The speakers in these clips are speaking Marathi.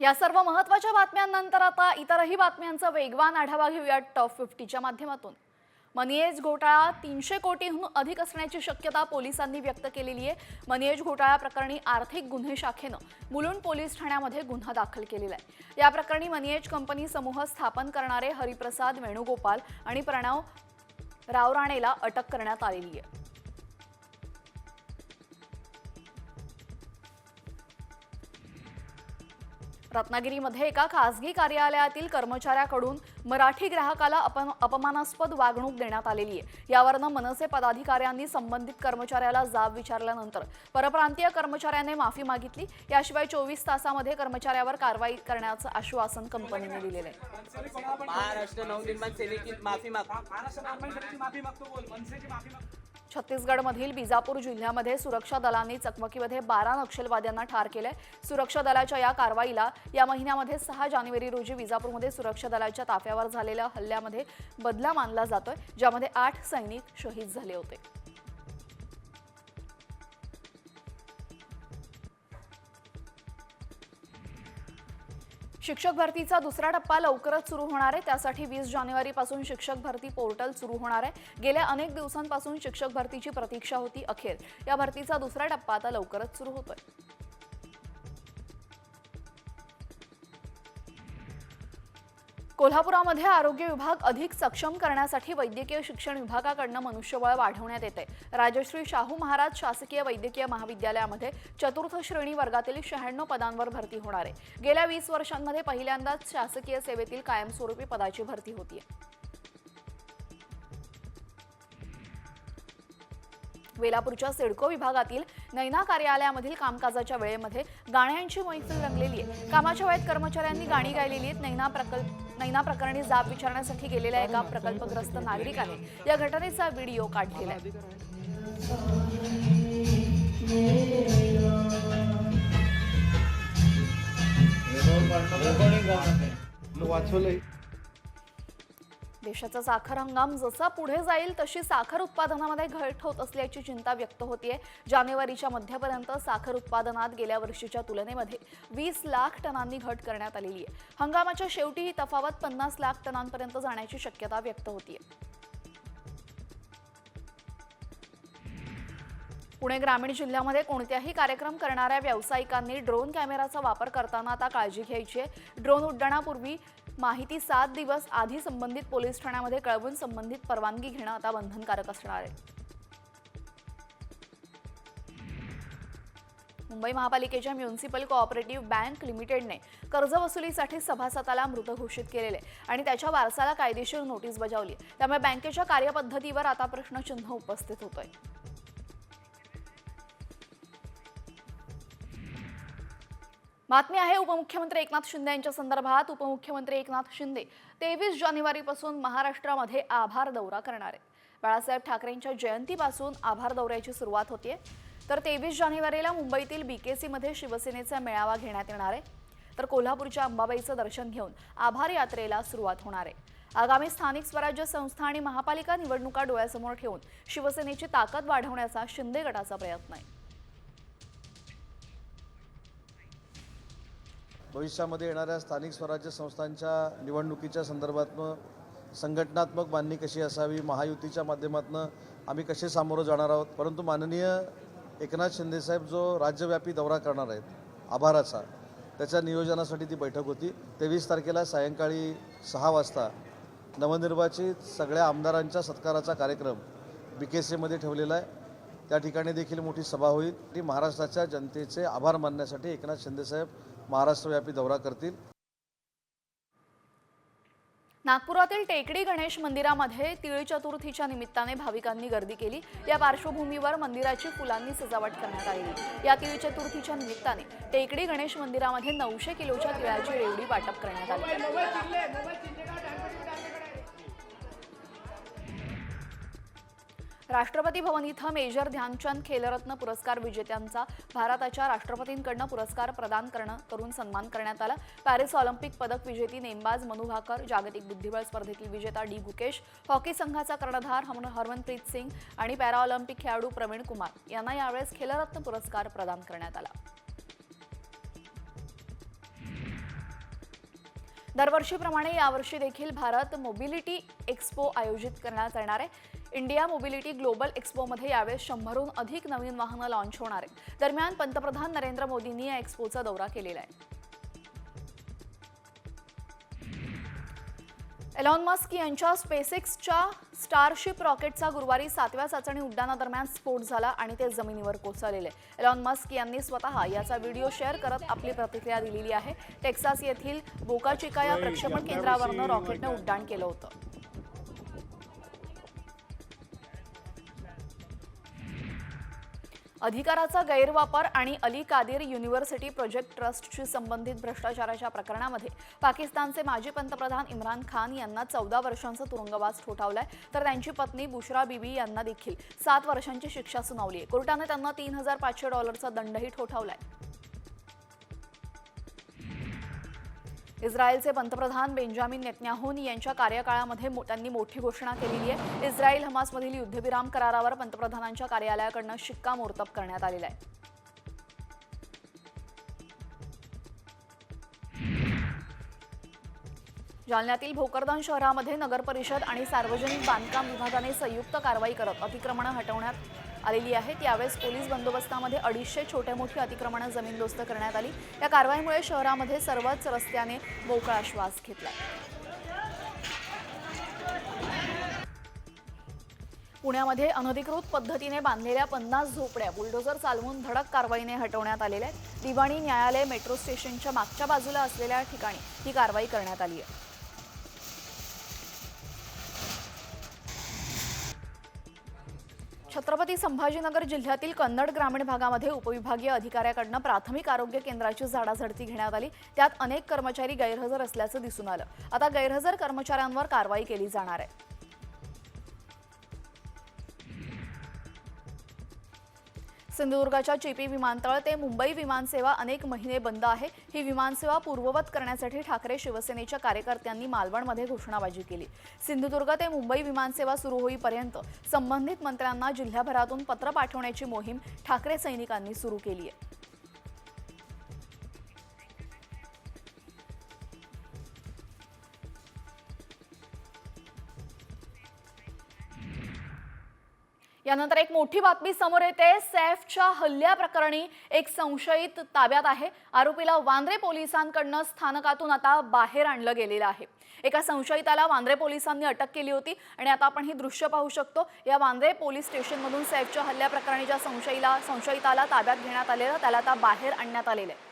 या सर्व महत्त्वाच्या बातम्यांनंतर आता इतरही बातम्यांचा वेगवान आढावा घेऊया टॉप फिफ्टीच्या माध्यमातून. मनिएज घोटाळा तीनशे कोटींहून अधिक असण्याची शक्यता पोलिसांनी व्यक्त केलेली आहे. मनिएज घोटाळा प्रकरणी आर्थिक गुन्हे शाखेनं मुलुंड पोलीस ठाण्यामध्ये गुन्हा दाखल केलेला आहे. या प्रकरणी मनिएज कंपनी समूह स्थापन करणारे हरिप्रसाद वेणुगोपाल आणि प्रणव रावराणेला अटक करण्यात आलेली आहे. रत्नागिरीमध्ये एका खासगी कार्यालयातील कर्मचाऱ्याकडून मराठी ग्राहकाला अपन अपमानास्पद वागणूक देण्यात आलेली आहे. यावरनं मनसे पदाधिकाऱ्यांनी संबंधित कर्मचाऱ्याला जाब विचारल्यानंतर परप्रांतीय कर्मचाऱ्याने माफी मागितली. याशिवाय चोवीस तासामध्ये कर्मचाऱ्यावर कारवाई करण्याचं आश्वासन कंपनीने दिलेलं आहे. महाराष्ट्र नवनिर्माण सेनेची माफी मागतो. छत्तीसगडमधील बिजापूर जिल्ह्यामध्ये सुरक्षा दलांनी चकमकीमध्ये बारा नक्षलवाद्यांना ठार केलंय. सुरक्षा दलाच्या या कारवाईला या महिन्यामध्ये सहा जानेवारी रोजी विजापूरमध्ये सुरक्षा दलाच्या ताफ्यावर झालेल्या हल्ल्यामध्ये बदला मानला जातोय ज्यामध्ये आठ सैनिक शहीद झाले होते. शिक्षक भरतीचा दुसरा टप्पा लवकरच सुरू होणार आहे. त्यासाठी वीस जानेवारीपासून शिक्षक भरती पोर्टल सुरू होणार आहे. गेल्या अनेक दिवसांपासून शिक्षक भरतीची प्रतीक्षा होती अखेर. या भरतीचा दुसरा टप्पा आता लवकरच सुरू होतोय. कोल्हापुरामध्ये आरोग्य विभाग अधिक सक्षम करण्यासाठी वैद्यकीय शिक्षण विभागाकडनं मनुष्यबळ वाढवण्यात येते. राजश्री शाहू महाराज शासकीय वैद्यकीय महाविद्यालयामध्ये चतुर्थ श्रेणी वर्गातील शहाण्णव पदांवर भरती होणार आहे. गेल्या वीस वर्षांमध्ये पहिल्यांदाच शासकीय सेवेतील कायमस्वरूपी पदाची भरती होतीये. वेलापूरच्या सिडको विभागातील नैना कार्यालयामधील कामकाजाच्या वेळेमध्ये गाण्यांची मैफिल रंगलेली आहे कामाच्या वेळेत कर्मचाऱ्यांनी गाणी गायलेली आहेत नैना प्रकल्प नैना प्रकरणी जाब विचारण्यासाठी गेलेल्या एका प्रकल्पग्रस्त नागरिकाने या घटनेचा व्हिडिओ काढलेला आहे वाचवलंय देशाचा साखर हंगाम जसा पुढे जाईल तशी साखर उत्पादनामध्ये घट होत असल्याची चिंता व्यक्त होतीये. जानेवारीच्या मध्यापर्यंत साखर उत्पादनात गेल्या वर्षीच्या तुलनेमध्ये वीस लाख टनांनी घट करण्यात आलेली आहे हंगामाच्या शेवटी ही तफावत पन्नास लाख टनांपर्यंत जाण्याची शक्यता व्यक्त होतीये. पुणे ग्रामीण जिल्ह्यामध्ये कोणत्याही कार्यक्रम करणाऱ्या व्यावसायिकांनी ड्रोन कॅमेराचा वापर करताना आता काळजी घ्यायची आहे. ड्रोन उड्डाणापूर्वी माहिती सात दिवस आधी संबंधित पोलीस ठाण्यामध्ये कळवून संबंधित परवानगी घेणं आता बंधनकारक असणार आहे. मुंबई महापालिकेच्या म्युन्सिपल कोऑपरेटिव्ह बँक लिमिटेडने कर्जवसुलीसाठी सभासदाला मृत घोषित केलेले आणि त्याच्या वारसाला कायदेशीर नोटीस बजावली. त्यामुळे बँकेच्या कार्यपद्धतीवर आता प्रश्नचिन्ह उपस्थित होतोय. बातमी आहे उपमुख्यमंत्री एकनाथ शिंदे यांच्या संदर्भात. उपमुख्यमंत्री एकनाथ शिंदे तेवीस जानेवारीपासून महाराष्ट्रामध्ये आभार दौरा करणार आहेत. बाळासाहेब ठाकरेंच्या जयंतीपासून आभार दौऱ्याची सुरुवात होतीये. तर तेवीस जानेवारीला मुंबईतील बीकेसीमध्ये शिवसेनेचा मेळावा घेण्यात येणार आहे. तर कोल्हापूरच्या अंबाबाईचं दर्शन घेऊन आभार यात्रेला सुरुवात होणार आहे. आगामी स्थानिक स्वराज्य संस्था आणि महापालिका निवडणुका डोळ्यासमोर ठेवून शिवसेनेची ताकद वाढवण्याचा शिंदे गटाचा प्रयत्न आहे. भविष्यामध्ये येणाऱ्या स्थानिक स्वराज्य संस्थांच्या निवडणुकीच्या संदर्भातनं संघटनात्मक बांधणी कशी असावी महायुतीच्या माध्यमातून आम्ही कसे सामोरं जाणार आहोत? परंतु माननीय एकनाथ शिंदेसाहेब जो राज्यव्यापी दौरा करणार आहेत आभाराचा त्याच्या नियोजनासाठी ती बैठक होती. तेवीस तारखेला सायंकाळी सहा वाजता नवनिर्वाचित सगळ्या आमदारांच्या सत्काराचा कार्यक्रम बी के सीमध्ये ठेवलेला आहे. त्या ठिकाणी देखील मोठी सभा होईल. ती महाराष्ट्राच्या जनतेचे आभार मानण्यासाठी एकनाथ शिंदेसाहेब महाराष्ट्रव्यापी दौरा करतील. नागपुरातील टेकडी गणेश मंदिरामध्ये तिळ चतुर्थीच्या निमित्ताने भाविकांनी गर्दी केली. या पार्श्वभूमीवर मंदिराची फुलांनी सजावट करण्यात आली. या तिळ चतुर्थीच्या निमित्ताने टेकडी गणेश मंदिरामध्ये नऊशे किलोच्या तिळाची रेवडी वाटप करण्यात आली. राष्ट्रपती भवन इथं मेजर ध्यानचंद खेलरत्न पुरस्कार विजेत्यांचा भारताच्या राष्ट्रपतींकडनं पुरस्कार प्रदान करणं करून सन्मान करण्यात आला. पॅरिस ऑलिम्पिक पदक विजेती नेमबाज मनु भाकर जागतिक बुद्धिबळ स्पर्धेतील विजेता डी गुकेश हॉकी संघाचा कर्णधार हम हरमनप्रीत सिंग आणि पॅराऑलिम्पिक खेळाडू प्रवीण कुमार यांना यावेळेस खेलरत्न पुरस्कार प्रदान करण्यात आला. दरवर्षीप्रमाणे यावर्षी देखील भारत मोबिलिटी एक्स्पो आयोजित करण्यात येणार आहे. इंडिया मोबिलिटी ग्लोबल एक्स्पोमध्ये यावेळेस शंभरहून अधिक नवीन वाहनं लॉन्च होणार आहेत. दरम्यान पंतप्रधान नरेंद्र मोदींनी या एक्स्पोचा दौरा केलेला आहे. एलॉन मस्क यांच्या स्पेसिक्सच्या स्टारशिप रॉकेटचा गुरुवारी सातव्या चाचणी उड्डाणादरम्यान स्फोट झाला आणि ते जमिनीवर कोसळलेले. एलॉन मस्क यांनी स्वतः याचा व्हिडिओ शेअर करत आपली प्रतिक्रिया दिलेली आहे. टेक्सास येथील बोका चिका या प्रक्षेपण केंद्रावरनं रॉकेटनं उड्डाण केलं होतं. अधिकाराचा गैरवापर आणि अली कादिर युनिव्हर्सिटी प्रोजेक्ट ट्रस्टशी संबंधित भ्रष्टाचाराच्या प्रकरणामध्ये पाकिस्तानचे माजी पंतप्रधान इम्रान खान यांना चौदा वर्षांचा तुरुंगवास ठोठावलाय. तर त्यांची पत्नी बुशरा बीबी यांना देखील सात वर्षांची शिक्षा सुनावली आहे. कोर्टाने त्यांना तीन हजार पाचशे डॉलरचा दंडही ठोठावलाय. इस्रायलचे पंतप्रधान बेंजामिन नेतन्याहून यांच्या कार्यकाळामध्ये त्यांनी मोठी घोषणा केलेली आहे. इस्रायल हमासमधील युद्धविराम करारावर पंतप्रधानांच्या कार्यालयाकडनं शिक्कामोर्तब करण्यात आलेला आहे. जालन्यातील भोकरदन शहरामध्ये नगर परिषद आणि सार्वजनिक बांधकाम विभागाने संयुक्त कारवाई करत अतिक्रमणं हटवण्यात आलेली आहेत. यावेळेस पोलीस बंदोबस्तामध्ये अडीचशे छोट्या मोठी अतिक्रमणं जमीनदोस्त करण्यात आली. या कारवाईमुळे शहरामध्ये सर्वच रस्त्याने मोकळा श्वास घेतला. पुण्यामध्ये अनधिकृत पद्धतीने बांधलेल्या पन्नास झोपड्या बुलडोझर चालवून धडक कारवाईने हटवण्यात आलेल्या आहेत. दिवाणी न्यायालय मेट्रो स्टेशनच्या मागच्या बाजूला असलेल्या ठिकाणी ही कारवाई करण्यात आली आहे. छत्रपती संभाजीनगर जिल्ह्यातील कन्नड ग्रामीण भागामध्ये उपविभागीय अधिकाऱ्याकडनं प्राथमिक आरोग्य केंद्राची झाडाझडती घेण्यात आली. त्यात अनेक कर्मचारी गैरहजर असल्याचं दिसून आलं. आता गैरहजर कर्मचाऱ्यांवर कारवाई केली जाणार आहे. सिंधुदुर्गाच्या चिपी विमानतळ ते मुंबई विमानसेवा अनेक महिने बंद आहे. ही विमानसेवा पूर्ववत करण्यासाठी ठाकरे शिवसेनेच्या कार्यकर्त्यांनी मालवणमध्ये घोषणाबाजी केली. सिंधुदुर्ग ते मुंबई विमानसेवा सुरू होईपर्यंत संबंधित मंत्र्यांना जिल्ह्याभरातून पत्र पाठवण्याची मोहीम ठाकरे सैनिकांनी सुरू केली आहे. यानंतर एक मोठी बातमी समोर येते. सैफच्या हल्ल्याप्रकरणी एक संशयित ताब्यात आहे. आरोपीला वांद्रे पोलिसांकडनं स्थानकातून आता बाहेर आणलं गेलेलं आहे. एका संशयिताला वांद्रे पोलिसांनी अटक केली होती आणि आता आपण ही दृश्य पाहू शकतो. या वांद्रे पोलीस स्टेशनमधून सैफच्या हल्ल्याप्रकरणी ज्या संशयीला संशयिताला ताब्यात घेण्यात आलेलं त्याला आता बाहेर आणण्यात आलेलं आहे.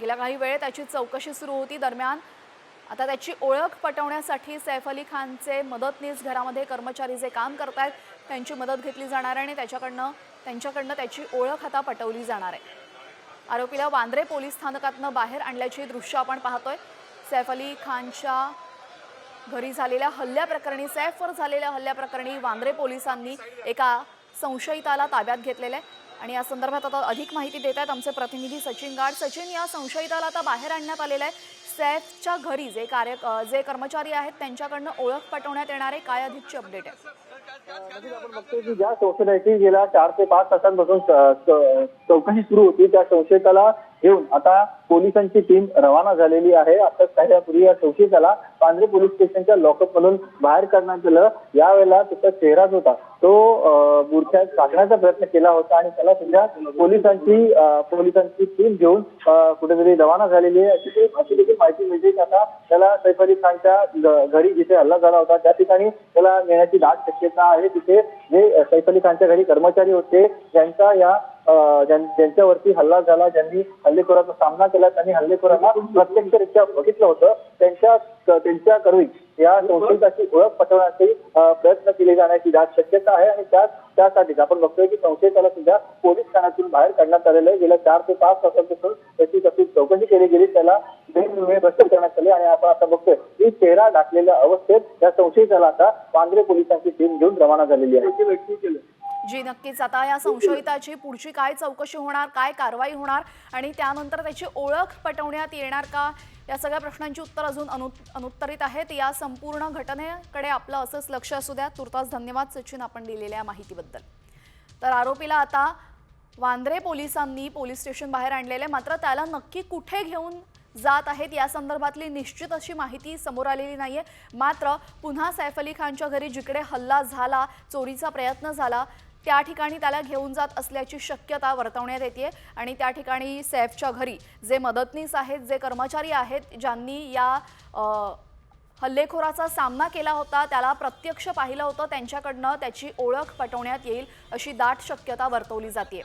गेल्या काही वेळ त्याची चौकशी सुरू होती. दरम्यान आता त्याची ओळख पटवण्यासाठी सैफ अली खानचे मदतनीस घरामध्ये कर्मचारी जे काम करतायत त्यांची मदत घेतली जाणार आहे आणि त्याच्याकडनं त्यांच्याकडनं त्याची ओळख आता पटवली जाणार आहे. आरोपीला वांद्रे पोलीस स्थानकातनं बाहेर आणल्याची दृश्य आपण पाहतोय. सैफ अली खानच्या घरी झालेल्या हल्ल्याप्रकरणी सैफवर झालेल्या हल्ल्याप्रकरणी वांद्रे पोलिसांनी एका संशयिताला ताब्यात घेतलेलं आहे. आणि या संदर्भात आता अधिक माहिती देत आहेत आमचे प्रतिनिधी सचिन गाड. सचिन या संशयिताला आता बाहेर आणण्यात आलेलं आहे. सैफच्या घरी जे कार्य जे कर्मचारी आहेत त्यांच्याकडनं ओळख पटवण्यात येणारे काय अधिकची अपडेट आहे आपण की ज्या संशयिताची गेल्या चार ते पाच तासांपासून चौकशी सुरू होती त्या संशयिताला घेऊन आता पोलिसांची टीम रवाना झालेली आहे. आता काही वेळापूर्वी या संशयिताला पांढरे पोलीस स्टेशनच्या लॉकअप मधून बाहेर करण्यात आलं. यावेळेला त्याचा चेहरा जो होता. तो अं, बुरख्यात टाकण्याचा प्रयत्न केला होता आणि त्याला सध्या पोलिसांची पोलिसांची टीम घेऊन कुठेतरी रवाना झालेली आहे. अशी अशी देखील माहिती मिळते की आता त्याला सैफ अली खानच्या घरी जिथे हल्ला झाला होता. त्या ठिकाणी त्याला नेण्याची दाट शक्यता आहे. तिथे जे सैफ अली खानच्या घरी कर्मचारी होते त्यांचा या ज्यांच्यावरती हल्ला झाला ज्यांनी हल्लेखोराचा सामना केला त्यांनी हल्लेखोरांना प्रत्यक्षरित्या बघितलं होतं. त्यांच्या त्यांच्याकडून या संशयिताची ओळख पटवण्याचे प्रयत्न केले जाण्याची दाट शक्यता आहे आणि त्याच त्यासाठीच आपण बघतोय की संशयिताला सुद्धा पोलीस ठाण्यातून बाहेर काढण्यात आलेलं आहे. गेल्या चार ते पाच तासांपासून त्याची तशी चौकशी केली गेली त्याला वेगवेगळे प्रश्न करण्यात आले आणि आपण आता बघतोय की चेहरा ढाकलेल्या अवस्थेत या संशयिताला आता वांद्रे पोलिसांची टीम घेऊन रवाना झालेली आहे. जी नक्कीच. आता या संशयिताची पुढची काय चौकशी होणार काय कारवाई होणार आणि त्यानंतर त्याची ओळख पटवण्यात येणार का? या सगळ्या प्रश्नांची उत्तर अजून अनु अनुत्तरित आहेत. या संपूर्ण घटनेकडे आपलं असंच लक्ष असू द्या. तुर्तास धन्यवाद सचिन आपण दिलेल्या माहितीबद्दल. तर आरोपीला आता वांद्रे पोलिसांनी पोलीस स्टेशन बाहेर आणलेले मात्र त्याला नक्की कुठे घेऊन जात आहेत या संदर्भातली निश्चित अशी माहिती समोर आलेली नाहीये. मात्र पुन्हा सैफ अली खानच्या घरी जिकडे हल्ला झाला चोरीचा प्रयत्न झाला त्या ठिकाणी त्याला घेऊन जात असल्याची शक्यता वर्तवण्यात येते आणि त्या ठिकाणी सैफच्या घरी जे मदतनीस आहेत जे कर्मचारी आहेत ज्यांनी या हल्लेखोराचा सामना केला होता त्याला प्रत्यक्ष पाहिलं होतं त्यांच्याकडनं त्याची ओळख पटवण्यात येईल अशी दाट शक्यता वर्तवली जाते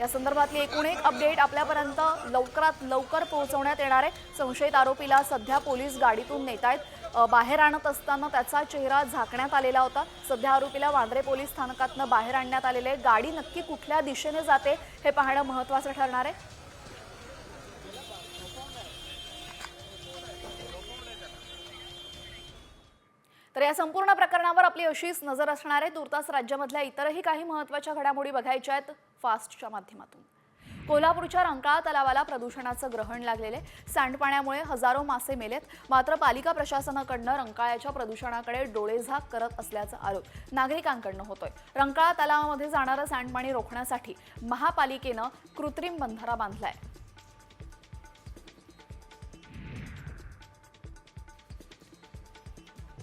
या संदर्भातली एकूण एक अपडेट आपल्यापर्यंत लवकरात लवकर पोहोचवण्यात येणार आहे. संशयित आरोपीला सध्या पोलीस गाडीतून नेत आहेत बाहेर आणत असताना त्याचा चेहरा झाकण्यात आलेला होता. सध्या आरोपीला वांद्रे पोलीस स्थानकातनं बाहेर आणण्यात आलेले आहे. गाडी नक्की कुठल्या दिशेने जाते हे पाहणं महत्त्वाचं ठरणार आहे. तर या संपूर्ण प्रकरणावर आपली अशीच नजर असणार आहे. तुर्तास राज्यामधल्या इतरही काही महत्त्वाच्या घडामोडी बघायच्या आहेत. फास्टच्या माध्यमातून. कोल्हापूरच्या रंकाळा तलावाला प्रदूषणाचं ग्रहण लागलेले. सांडपाण्यामुळे हजारो मासे मेलेत. मात्र पालिका प्रशासनाकडनं रंकाळ्याच्या प्रदूषणाकडे डोळेझाक करत असल्याचा आरोप नागरिकांकडनं होतोय. रंकाळा तलावामध्ये जाणारं सांडपाणी रोखण्यासाठी महापालिकेनं कृत्रिम बंधारा बांधलाय.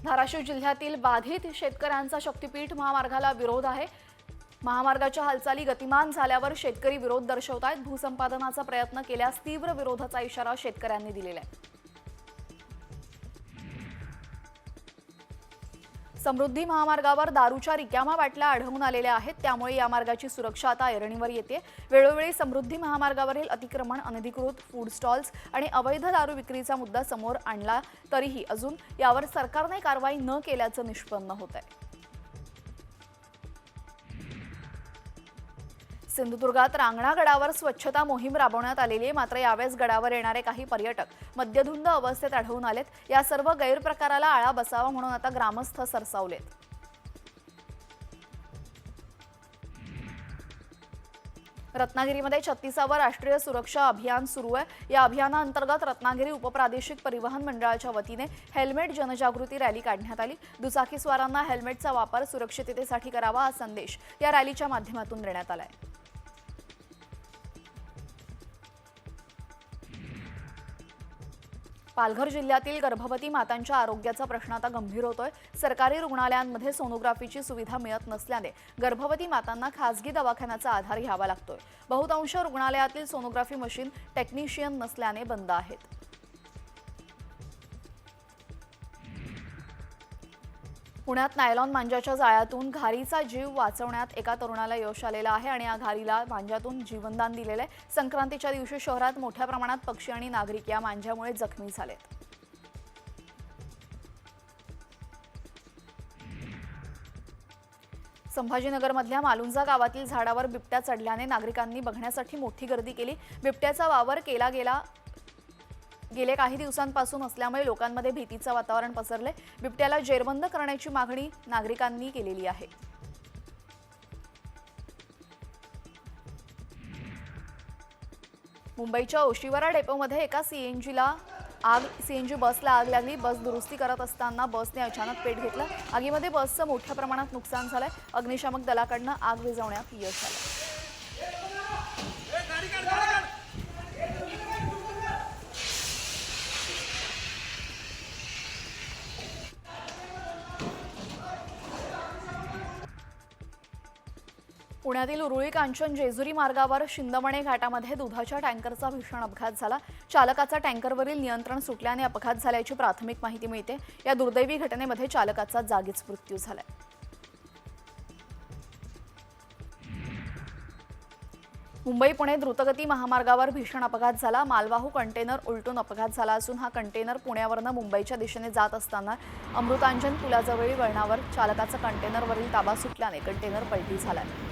धाराशिव जिल्ह्यातील बाधित शेतकऱ्यांचा शक्तीपीठ महामार्गाला विरोध आहे. महामार्गाच्या हालचाली गतिमान झाल्यावर शेतकरी विरोध दर्शवत आहेत भूसंपादनाचा प्रयत्न केल्यास तीव्र विरोधाचा इशारा शेतकऱ्यांनी दिलेला आहे. समृद्धी महामार्गावर दारूच्या रिकामा बाटल्या आढळून आलेल्या आहेत. त्यामुळे या मार्गाची सुरक्षा आता ऐरणीवर येते वेळोवेळी समृद्धी महामार्गावरील अतिक्रमण अनधिकृत फूड स्टॉल्स आणि अवैध दारू विक्रीचा मुद्दा समोर आणला तरीही अजून यावर सरकारने कारवाई न केल्याचं निष्पन्न होत आहे सिंधुदुर्गात रांगणागडावर स्वच्छता मोहीम राबवण्यात आलेली आहे. मात्र यावेळेस गडावर येणारे काही पर्यटक मद्यधुंद अवस्थेत आढळून आलेत. या सर्व गैरप्रकाराला आळा बसावा म्हणून आता ग्रामस्थ सरसावलेत. रत्नागिरीमध्ये छत्तीसावं राष्ट्रीय सुरक्षा अभियान सुरू आहे. या अभियानाअंतर्गत रत्नागिरी उपप्रादेशिक परिवहन मंडळाच्या वतीने हेल्मेट जनजागृती रॅली काढण्यात आली. दुचाकीस्वारांना हेल्मेटचा वापर सुरक्षिततेसाठी करावा हा संदेश या रॅलीच्या माध्यमातून देण्यात आला आहे पालघर जिल्ह्यातील गर्भवती मातांच्या आरोग्याचा प्रश्न आता गंभीर होतोय. सरकारी रुग्णालयांमध्ये सोनोग्राफीची सुविधा मिळत नसल्याने गर्भवती मातांना खासगी दवाखान्याचा आधार घ्यावा लागतोय. बहुतांश रुग्णालयातील सोनोग्राफी मशीन टेक्निशियन नसल्याने बंद आहेत. पुण्यात नायलॉन मांजाच्या जाळ्यातून घारीचा जीव वाचवण्यात एका तरुणाला यश आलेलं आहे आणि या घारीला मांजातून जीवनदान दिलेलं आहे. संक्रांतीच्या दिवशी शहरात मोठ्या प्रमाणात पक्षी आणि नागरिक या मांजामुळे जखमी झालेत. संभाजीनगरमधल्या मालुंजा गावातील झाडावर बिबट्या चढल्याने नागरिकांनी बघण्यासाठी मोठी गर्दी केली. बिबट्याचा वावर केला गेला गेल्या काही दिवसांपासून असल्यामुळे लोकांमध्ये भीतीचं वातावरण पसरले बिबट्याला जेरबंद करण्याची मागणी नागरिकांनी केलेली आहे. मुंबईच्या ओशिवरा डेपोमध्ये एका सीएनजीला आग सीएनजी बसला आग लागली. बस दुरुस्ती करत असताना बसने अचानक पेट घेतलं. आगीमध्ये बसचं मोठ्या प्रमाणात नुकसान झालंय. अग्निशामक दलाकडनं आग विझवण्यात यश आलं पुण्यातील उरुळी कांचन जेजुरी मार्गावर शिंदमणे घाटामध्ये दुधाच्या टँकरचा भीषण अपघात झाला. चालकाचा टँकरवरील नियंत्रण सुटल्याने अपघात झाल्याची प्राथमिक माहिती मिळते. या दुर्दैवी घटनेमध्ये चालकाचा जागीच मृत्यू झालाय. मुंबई पुणे द्रुतगती महामार्गावर भीषण अपघात झाला. मालवाहू कंटेनर उलटून अपघात झाला असून हा कंटेनर पुण्यावरनं मुंबईच्या दिशेने जात असताना अमृतांजन पुलाजवळील वळणावर चालकाचा कंटेनरवरील ताबा सुटल्याने कंटेनर पलटी झालाय.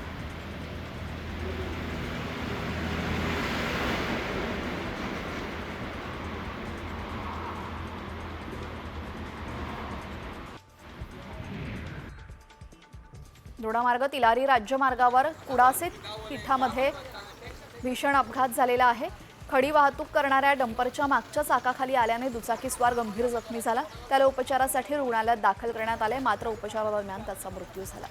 दोडामार्ग तिलारी राज्यमार्गावर कुडासे पीठामध्ये भीषण अपघात झालेला आहे. खडी वाहतूक करणाऱ्या डंपरच्या मागच्या चाकाखाली आल्याने दुचाकीस्वार गंभीर जखमी झाला. त्याला उपचारासाठी रुग्णालयात दाखल करण्यात आले. मात्र उपचारादरम्यान त्याचा मृत्यू झाला.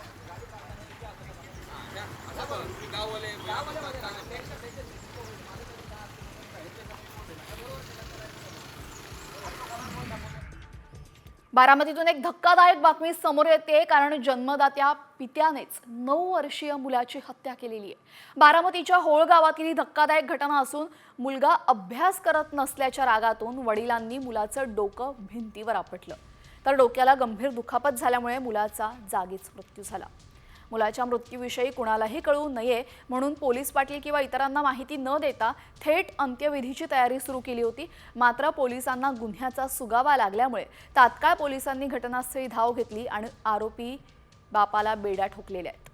बारामतीतून एक धक्कादायक बातमी समोर येते कारण जन्मदात्या पित्यानेच नऊ वर्षीय मुलाची हत्या केलेली आहे. बारामतीच्या होळ गावातील ही धक्कादायक घटना असून मुलगा अभ्यास करत नसल्याच्या रागातून वडिलांनी मुलाचं डोकं भिंतीवर आपटलं. तर डोक्याला गंभीर दुखापत झाल्यामुळे मुलाचा जागीच मृत्यू झाला. मुलाच्या मृत्यूविषयी कुणालाही कळू नये म्हणून पोलीस पाटील किंवा इतरांना माहिती न देता थेट अंत्यविधीची तयारी सुरू केली होती. मात्र पोलिसांना गुन्ह्याचा सुगावा लागल्यामुळे तात्काळ पोलिसांनी घटनास्थळी धाव घेतली आणि आरोपी बापाला बेड्या ठोकलेल्या आहेत.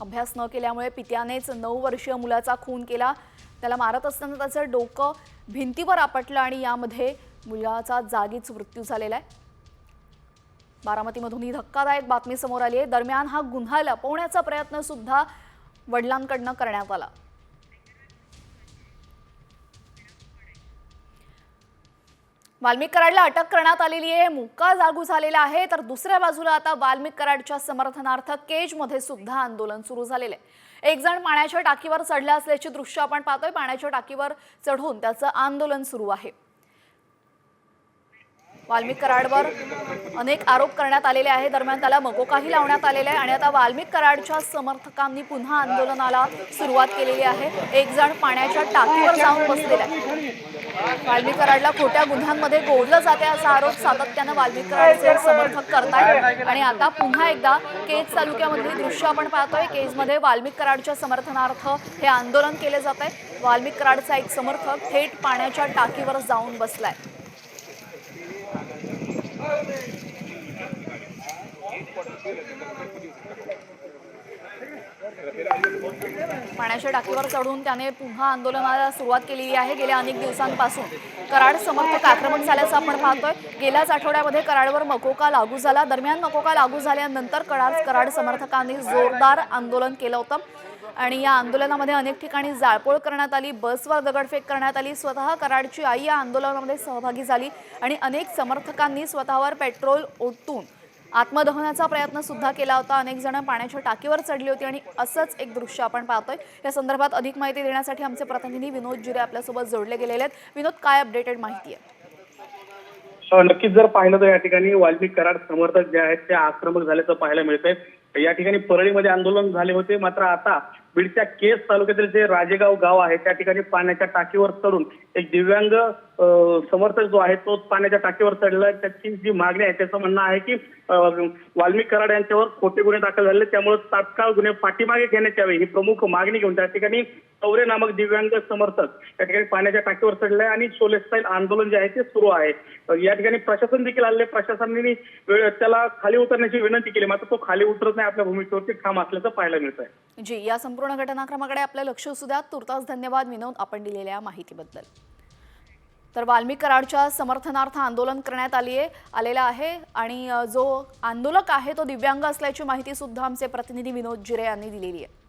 अभ्यास न केल्यामुळे पित्यानेच नऊ वर्षीय मुलाचा खून केला. त्याला मारत असताना त्याचं डोकं भिंतीवर आपटलं आणि यामध्ये मुलाचा जागीच मृत्यू झालेला आहे. बारामतीमधून ही धक्कादायक बातमी समोर आली आहे. दरम्यान हा गुन्हा लपवण्याचा प्रयत्न सुद्धा वडिलांकडनं करण्यात आला. वाल्मिक कराडला अटक करण्यात आलेली आहे. मुक्का जागू झालेला आहे. तर दुसऱ्या बाजूला आता वाल्मिक कराडच्या समर्थनार्थ केजमध्ये सुद्धा आंदोलन सुरू झालेलं आहे. एक जण पाण्याच्या टाकीवर चढला असल्याची दृश्य आपण पाहतोय. पाण्याच्या टाकीवर चढून त्याचं आंदोलन सुरू आहे. वाल्मिक कराडवर अनेक आरोप करण्यात आलेले आहे दरम्यान त्याला मकोकाही लावण्यात आलेला आहे. आणि आता वाल्मिक कराडच्या समर्थकांनी पुन्हा आंदोलनाला सुरुवात केलेली आहे. एक जण पाण्याच्या टाकीवर जाऊन बसलेला आहे वाल्मिक कराडला खोट्या गुन्ह्यांमध्ये गोडलं जाते असा आरोप सातत्यानं वाल्मिक कराडचे समर्थक करतायत. आणि आता पुन्हा एकदा केज तालुक्यामधली दृश्य आपण पाहतोय. केजमध्ये वाल्मिक कराडच्या समर्थनार्थ हे आंदोलन केले जात आहे वाल्मिक कराडचा एक समर्थक थेट पाण्याच्या टाकीवर जाऊन बसलाय. पाण्याच्या टाकीवर चढून त्याने पुन्हा आंदोलनाला सुरुवात केलेली आहे. गेल्या अनेक दिवसांपासून कराड समर्थक आक्रमक झाल्याचं आपण पाहतोय. गेल्याच आठवड्यामध्ये कराडवर मकोका लागू झाला. दरम्यान मकोका लागू झाल्यानंतर कराड कराड समर्थकांनी जोरदार आंदोलन केलं होतं. आणि या आंदोलनामध्ये अनेक ठिकाणी जाळपोळ करण्यात आली बसवर दगडफेक करण्यात आली. स्वतः कराडची आई या आंदोलनामध्ये सहभागी झाली आणि अनेक समर्थकांनी स्वतःवर पेट्रोल ओतून आत्मदहनाचा प्रयत्न सुद्धा केला होता. अनेक जण पाण्याच्या टाकीवर चढली होती आणि असंच एक दृश्य आपण पाहतोय. या संदर्भात अधिक माहिती देण्यासाठी आमचे प्रतिनिधी विनोद जिरे आपल्यासोबत जोडले गेलेले आहेत. विनोद काय अपडेटेड माहिती आहे? नक्कीच जर पाहिलं तर या ठिकाणी वाल्मिक कराड समर्थक जे आहेत ते आक्रमक झाल्याचं पाहायला मिळतंय. या ठिकाणी परळीमध्ये आंदोलन झाले होते. मात्र आता बीडच्या केस तालुक्यातील जे राजेगाव गाव आहे त्या ठिकाणी पाण्याच्या टाकीवर चढून एक दिव्यांग समर्थक जो आहे तो पाण्याच्या टाकीवर चढला त्याची जी मागणी आहे त्याचं म्हणणं आहे की वाल्मिक कराड यांच्यावर खोटे गुन्हे दाखल झाले. त्यामुळे तात्काळ गुन्हे पाठीमागे घेण्यात यावे ही प्रमुख मागणी घेऊन त्या ठिकाणी चौरे नामक दिव्यांग समर्थक त्या ठिकाणी पाण्याच्या टाकीवर चढले आणि शोले स्टाईल आंदोलन जे आहे ते सुरू आहे. या ठिकाणी प्रशासन देखील आले प्रशासनाने त्याला खाली उतरण्याची विनंती केली मात्र तो खाली उतरत नाही आपल्या भूमिकेवरती ठाम असल्याचं पाहायला मिळत आहे जी या संपूर्ण घटनाक्रमाकडे आपलं लक्ष असू द्या. तुर्तास धन्यवाद. विनोद आपण दिलेल्या माहितीबद्दल. तर वाल्मिक कराडच्या समर्थनार्थ आंदोलन करण्यात आली आहे आलेलं आहे आणि जो आंदोलक आहे तो दिव्यांग असल्याची माहिती सुद्धा आमचे प्रतिनिधी विनोद जिरे यांनी दिलेली आहे.